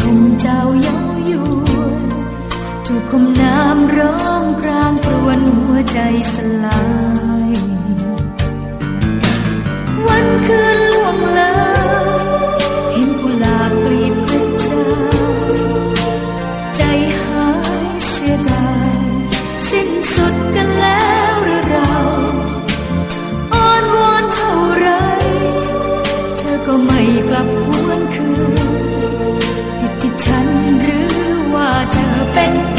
ทุ่มเจ้าเย้วยวนถูกคมน้ำร้องกรางกรวนหัวใจสลาย open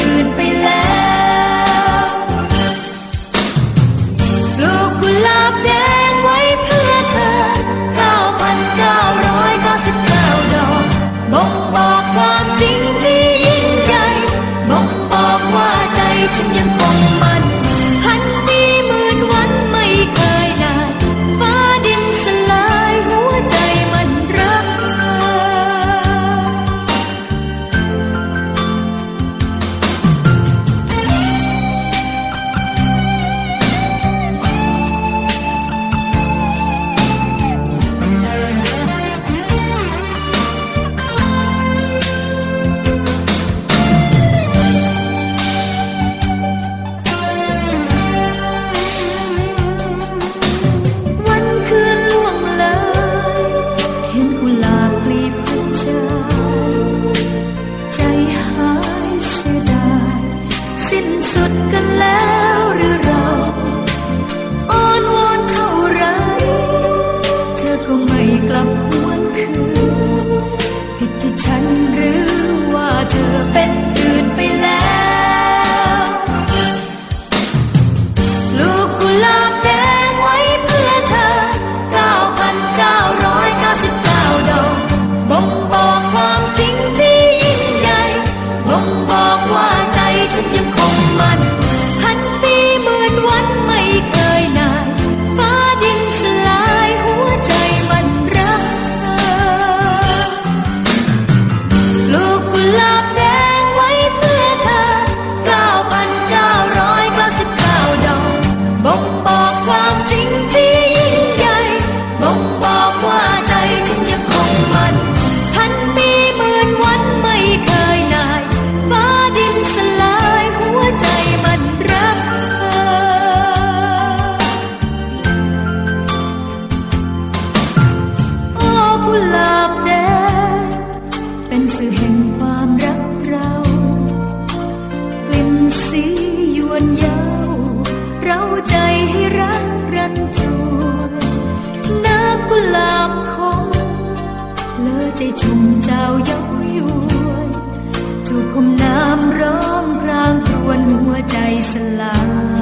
คมน้ำร้องพรางรวนหัวใจสลาย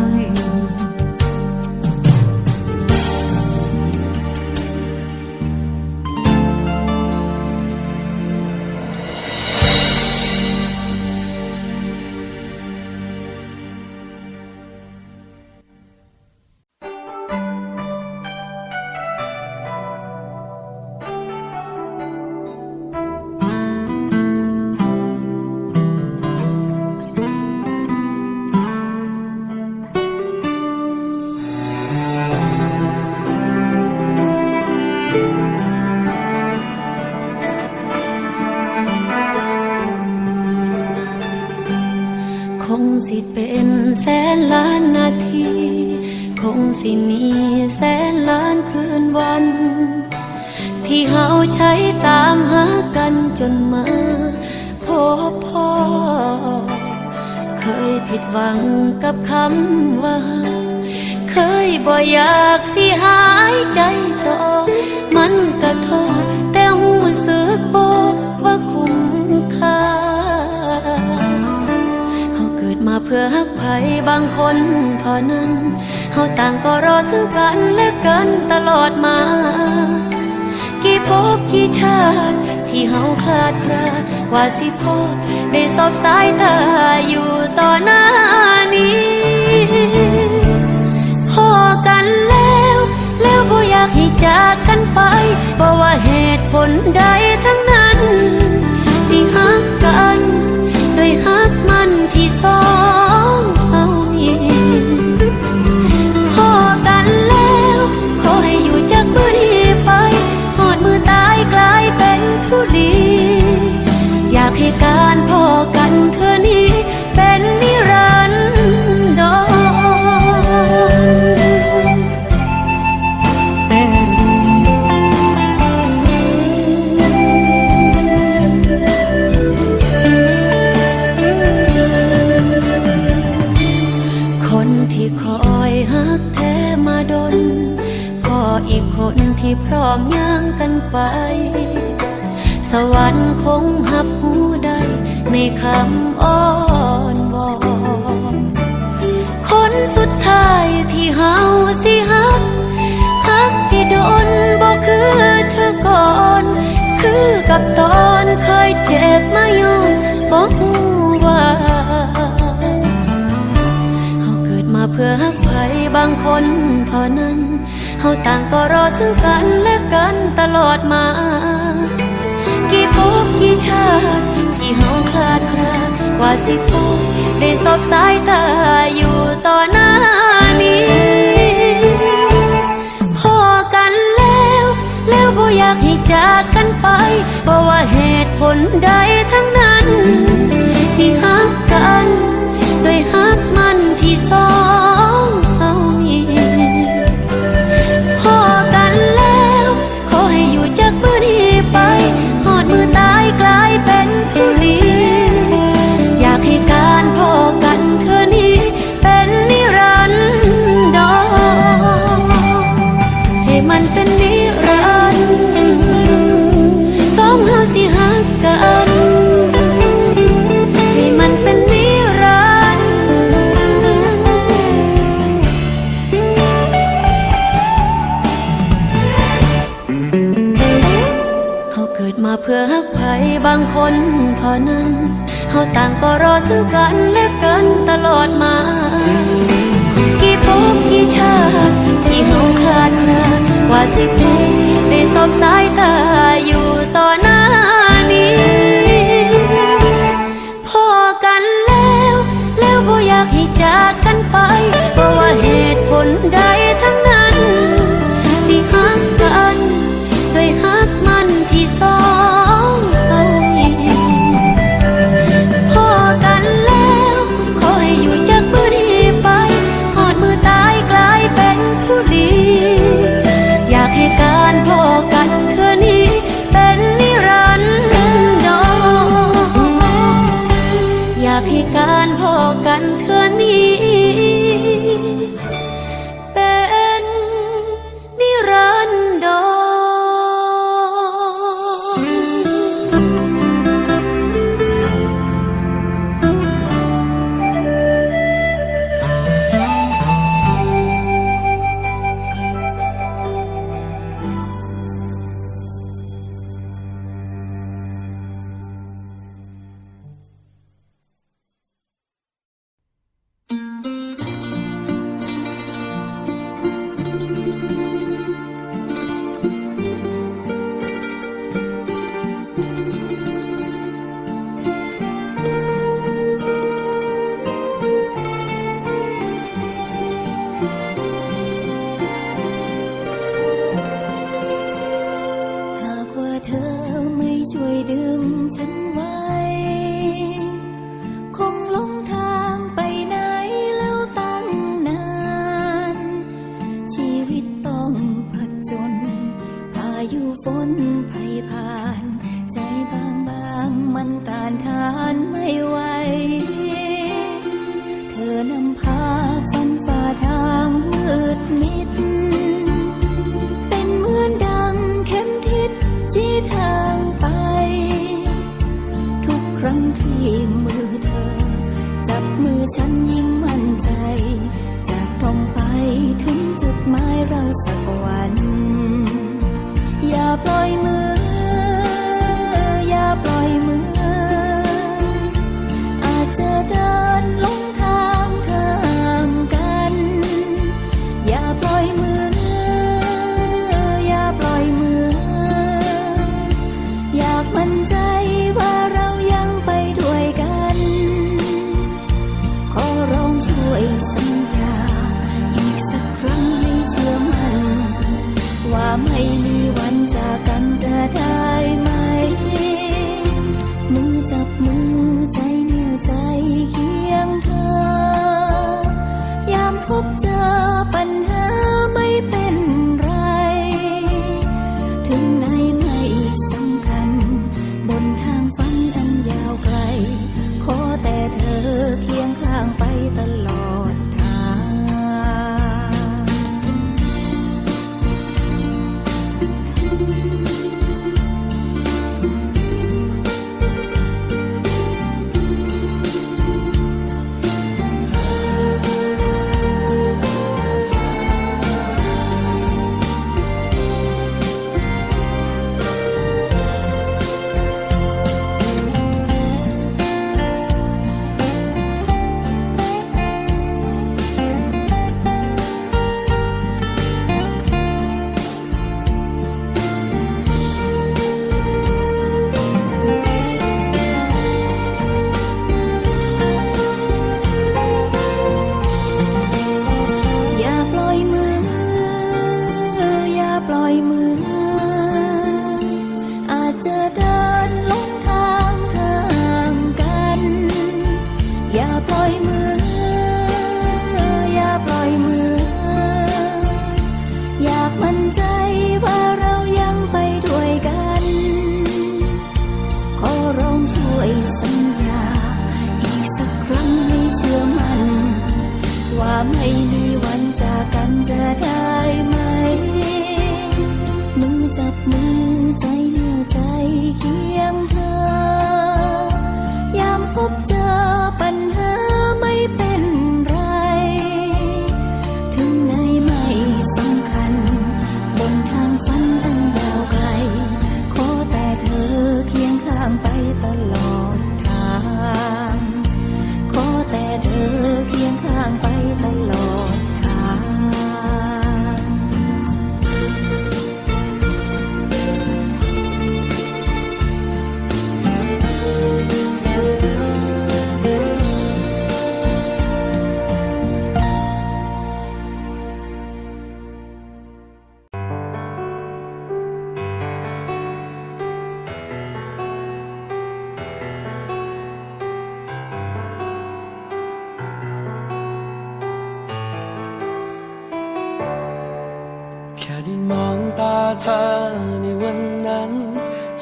ใช้ตามหากันจนมาพบพ่อ เคยผิดหวังกับคำว่า เคยบ่อยากสิหายใจต่อ มันกระทษแต่หูสึกบอกว่าคุ้มค่าเขาเกิดมาเพื่อหักไผบางคนเท่านั้นเขาต่างก็รอซึ่งกันและกันตลอดมา พบกี่ชาติที่เฮาคลาดคลกว่าสิพอได้สอบสายตาอยู่ต่อหน้านี้ พอกันแล้ว กับตอนเคยเจ็บมาย้อนบอกหูว่าเฮาเกิดมาเพื่อฮักใครบางคนเท่านั้นเฮาต่างก็รอซึ่งกันและกันตลอดมา กี่ภพกี่ชาติที่เฮาคลาดคลากว่าสิพบได้สอบสายตาอยู่ต่อหน้า อยากให้จากกันไปเพราะว่าเหตุผลใดทั้งนั้น ซึ่งกันและกันตลอดมา กี่พบกี่ชาติที่เฮาคลาดคลาว่าสิพบได้สบสายตาอยู่ต่อหน้านี้พอกันแล้ว แล้วบ่อยากให้จากกันไป ยุฝนภัยผ่าน ใจบางบางมันต้านทานไม่ไหว เธอนำพาฟันฝ่าทางมืดมิด เป็นเหมือนดังเข็มทิศชี้ทางไป ทุกครั้งที่มือเธอ จับมือฉันยิ่งมั่นใจจะต้องไปถึงจุดหมายเราสั กวั จับมือ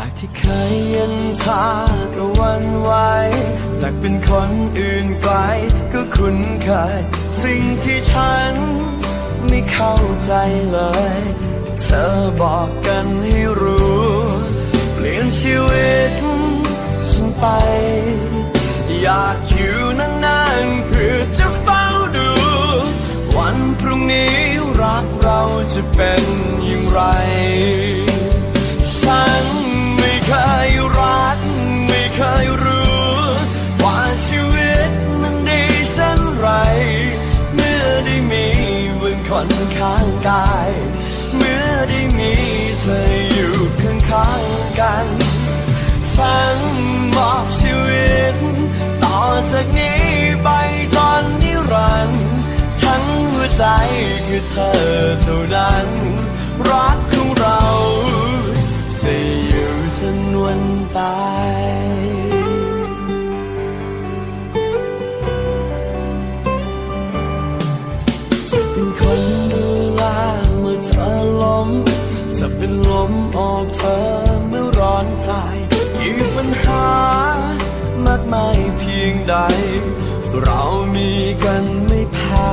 จากที่เคยเย็นชาก็วันไหวจากเป็นคนอื่นไกลก็คุ้นเคย สิ่งที่ฉันไม่เข้าใจเลย เธอบอกกันให้รู้ เปลี่ยนชีวิตฉันไป อยากอยู่นานๆเพื่อจะเฝ้าดู วันพรุ่งนี้รักเราจะเป็นอย่างไร จากนี้ไปจนนิรันดร์ทั้งหัวใจคือเธอเท่านั้น รักของเราจะอยู่จนวันตายจะเป็นคนดูแลเมื่อเธอล้มจะเป็นลมออกเธอเมื่อร้อนใจอีกปัญหา มากมายเพียงใด เรามีกันไม่แพ้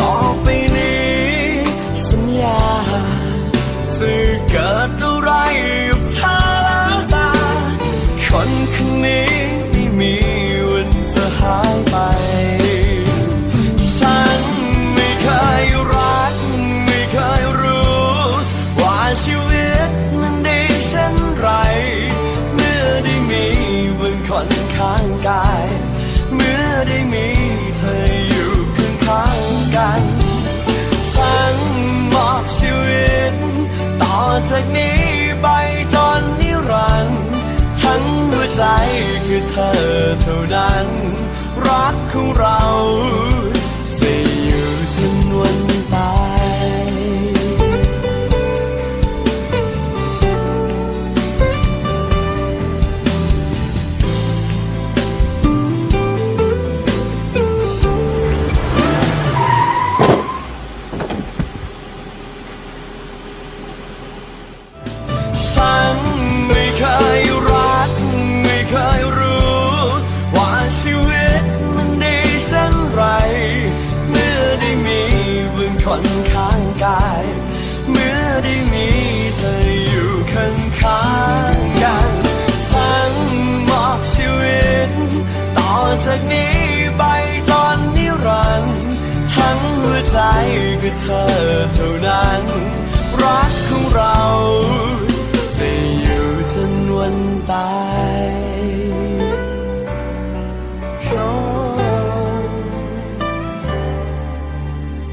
ต่อไปนี้ สัญญาจะเกิดอะไรกับเธอแล้วตาคนคนนี้ ธอเท่านั้น รักของเรา จากนี้ไปจนนิรันดร์ทั้งหัวใจก็เธอเท่านั้น รักของเรา จะอยู่จนวันตาย